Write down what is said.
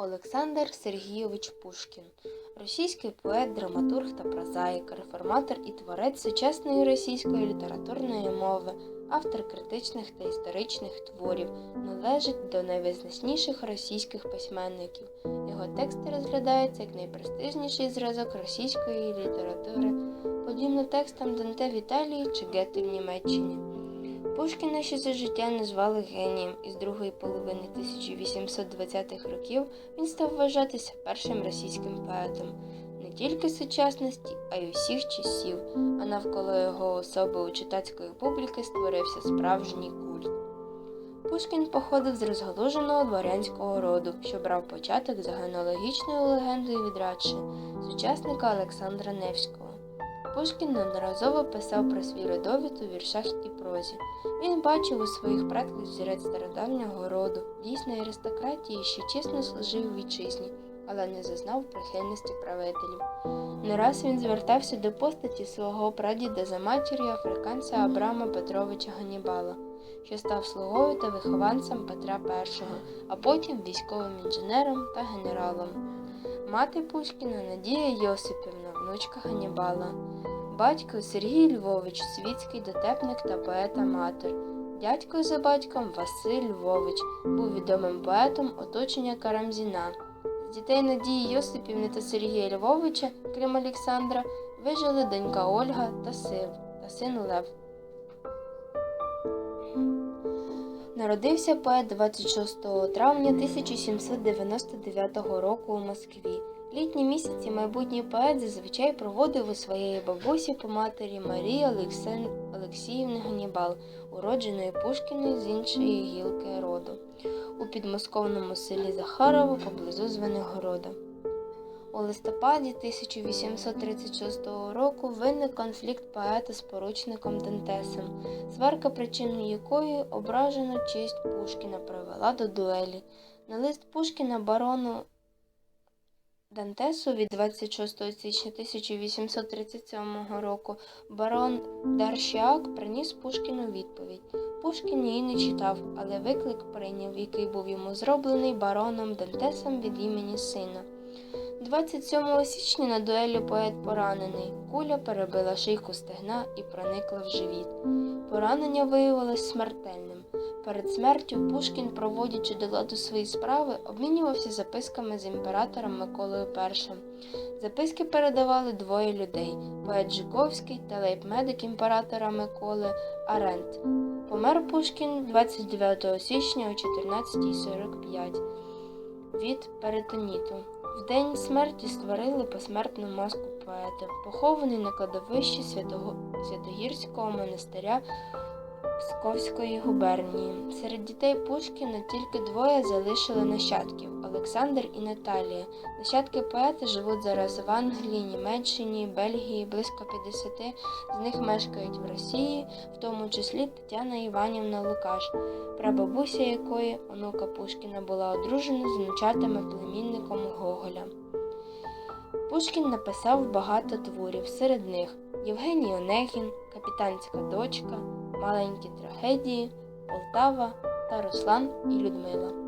Олександр Сергійович Пушкін російський поет, драматург та прозаїк, реформатор і творець сучасної російської літературної мови, автор критичних та історичних творів, належить до найвизначніших російських письменників. Його тексти розглядаються як найпрестижніший зразок російської літератури, подібно текстам Данте в Італії чи Гетте в Німеччині. Пушкіна ще за життя назвали генієм, і з другої половини 1820-х років він став вважатися першим російським поетом не тільки сучасності, а й усіх часів, а навколо його особи у читацької публіки створився справжній культ. Пушкін походив з розгалуженого дворянського роду, що брав початок за генеалогічною легендою від Радши, сучасника Олександра Невського. Пушкін неодноразово писав про свій родовід у віршах і прозі. Він бачив у своїх предків зірець стародавнього роду, дійсної аристократії, що чесно служив вітчизні, але не зазнав прихильності правителів. Не раз він звертався до постаті свого прадіда за матір'ю африканця Абрама Петровича Ганнібала, що став слугою та вихованцем Петра І, а потім військовим інженером та генералом. Мати Пушкіна Надія Йосипівна, внучка Ганнібала. Батько Сергій Львович, світський дотепник та поет-аматор. Дядько за батьком Василь Львович був відомим поетом оточення Карамзіна. З дітей Надії Йосипівни та Сергія Львовича, крім Олександра, вижили донька Ольга та син, та син Лев. Народився поет 26 травня 1799 року у Москві. Літні місяці майбутній поет зазвичай проводив у своєї бабусі по матері Марії Олексен... Олексіївни Ганнібал, уродженої Пушкіною з іншої гілки роду, у підмосковному селі Захарово поблизу Звенигорода. У листопаді 1836 року виник конфлікт поета з поручником Дантесом, сварка причиною якої ображену честь Пушкіна привела до дуелі. На лист Пушкіна барону Дантесу від 26 січня 1837 року барон Дарщак приніс Пушкіну відповідь. Пушкін її не читав, але виклик прийняв, який був йому зроблений бароном Дантесом від імені сина. 27 січня на дуелі поет поранений. Куля перебила шийку стегна і проникла в живіт. Поранення виявилось смертельним. Перед смертю Пушкін, проводячи до ладу свої справи, обмінювався записками з імператором Миколою І. Записки передавали двоє людей поет Жуковський та лейб-медик імператора Миколи Арент. Помер Пушкін 29 січня о 14.45 від перитоніту. В день смерті створили посмертну маску поета, похований на кладовищі Святого... Святогірського монастиря Псковської губернії. Серед дітей Пушкіна тільки двоє залишили нащадків Олександр і Наталія. Нащадки поета живуть зараз в Англії, Німеччині, Бельгії, близько 50 з них мешкають в Росії, в тому числі Тетяна Іванівна Лукаш, прабабуся якої онука Пушкіна була одружена з внучатами племінником Гоголя. Пушкін написав багато творів, серед них Євгеній Онегін, Капітанська дочка, Маленькі трагедії, Полтава та Руслан і Людмила.